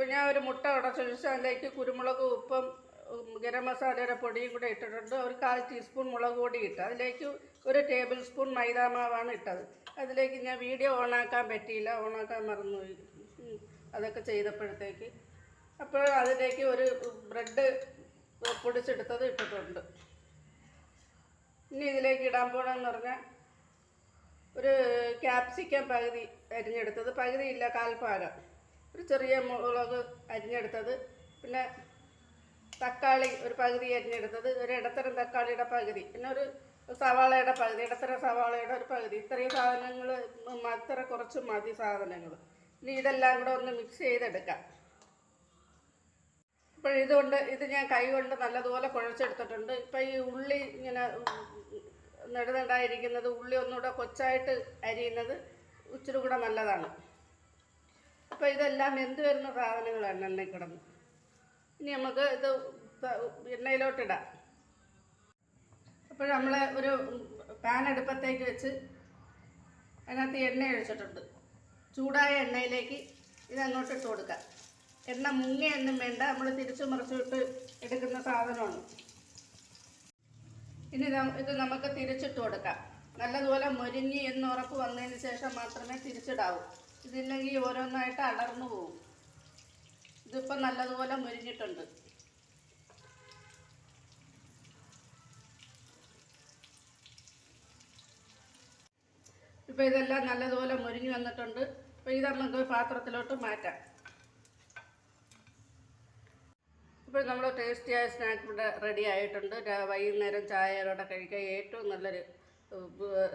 ഇപ്പം ഞാൻ ഒരു മുട്ട ഉടച്ചൊഴിച്ച് അതിലേക്ക് കുരുമുളക് ഉപ്പും ഗരം മസാലയുടെ പൊടിയും കൂടെ ഇട്ടിട്ടുണ്ട്. ഒരു കാൽ ടീസ്പൂൺ മുളക് പൊടി ഇട്ട്. അതിലേക്ക് ഒരു ടേബിൾ സ്പൂൺ മൈദാമാവാണ് ഇട്ടത്. അതിലേക്ക് ഞാൻ വീഡിയോ ഓണാക്കാൻ പറ്റിയില്ല. ഓണാക്കാൻ മറന്നുപോയി. അതൊക്കെ ചെയ്തപ്പോഴത്തേക്ക്. അപ്പോൾ അതിലേക്ക് ഒരു ബ്രെഡ് പൊടിച്ചെടുത്തത് ഇട്ടിട്ടുണ്ട്. ഇനി ഇതിലേക്ക് ഇടാൻ പോകണമെന്ന് പറഞ്ഞാൽ ഒരു ക്യാപ്സിക്കം പകുതി അരിഞ്ഞെടുത്തത്. പകുതിയില്ല കാൽഭാഗം ഒരു ചെറിയ മുളക് അരിഞ്ഞെടുത്തത്. പിന്നെ തക്കാളി ഒരു പകുതി അരിഞ്ഞെടുത്തത്. ഒരു ഇടത്തരം തക്കാളിയുടെ പകുതി. പിന്നെ ഒരു സവാളയുടെ പകുതി ഇടത്തരം സവാളയുടെ ഒരു പകുതി. ഇത്രയും സാധനങ്ങൾ ഇത്ര കുറച്ച് മതി സാധനങ്ങൾ ഇനി ഇതെല്ലാം കൂടെ ഒന്ന് മിക്സ് ചെയ്തെടുക്കാം. ഇപ്പോൾ ഇതുകൊണ്ട് ഇത് ഞാൻ കൈ കൊണ്ട് നല്ലതുപോലെ കുഴച്ചെടുത്തിട്ടുണ്ട്. ഇപ്പം ഈ ഉള്ളി ഇങ്ങനെ നെടുന്നുണ്ടായിരിക്കുന്നത് ഉള്ളി ഒന്നുകൂടെ കൊച്ചായിട്ട് അരിയുന്നത് ഇച്ചിരി കൂടെ നല്ലതാണ്. അപ്പോൾ ഇതെല്ലാം വെന്ത് വരുന്ന സാധനങ്ങളാണ് എണ്ണയിൽ കിടന്ന്? ഇനി നമുക്ക് ഇത് എണ്ണയിലോട്ടിടാം അപ്പോൾ നമ്മൾ ഒരു പാൻ അടുപ്പത്തേക്ക് വെച്ച് അതിനകത്ത് എണ്ണ ഒഴിച്ചിട്ടുണ്ട്. ചൂടായ എണ്ണയിലേക്ക് ഇത് അങ്ങോട്ട് ഇട്ട് കൊടുക്കാം. എണ്ണ മുങ്ങിയൊന്നും വേണ്ട നമ്മൾ തിരിച്ചു മറിച്ചിട്ട് എടുക്കുന്ന സാധനമാണ്. ഇനി ഇത് നമുക്ക് തിരിച്ചിട്ട് കൊടുക്കാം. നല്ലതുപോലെ മൊരിഞ്ഞ് എന്ന് ഉറപ്പ് വന്നതിന് ശേഷം മാത്രമേ തിരിച്ചിടാവൂ. ഇതില്ലെങ്കിൽ ഓരോന്നായിട്ട് അടർന്നു പോകും. ഇതിപ്പോൾ നല്ലതുപോലെ മുരിഞ്ഞിട്ടുണ്ട്. ഇപ്പോൾ ഇതെല്ലാം നല്ലതുപോലെ മുരിഞ്ഞു വന്നിട്ടുണ്ട്. അപ്പോൾ ഇത് നമുക്ക് പാത്രത്തിലോട്ട് മാറ്റാം. ഇപ്പോൾ നമ്മൾ ടേസ്റ്റിയായ സ്നാക്ക് ഇവിടെ റെഡി ആയിട്ടുണ്ട്. വൈകുന്നേരം ചായയോടെ കഴിക്കാൻ ഏറ്റവും നല്ലൊരു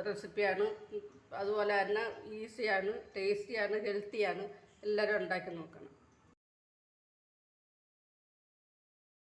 റെസിപ്പിയാണ്. അതുപോലെ തന്നെ ഈസിയാണ് ടേസ്റ്റിയാണ് ഹെൽത്തിയാണ്. എല്ലാവരും ഉണ്ടാക്കി നോക്കണം.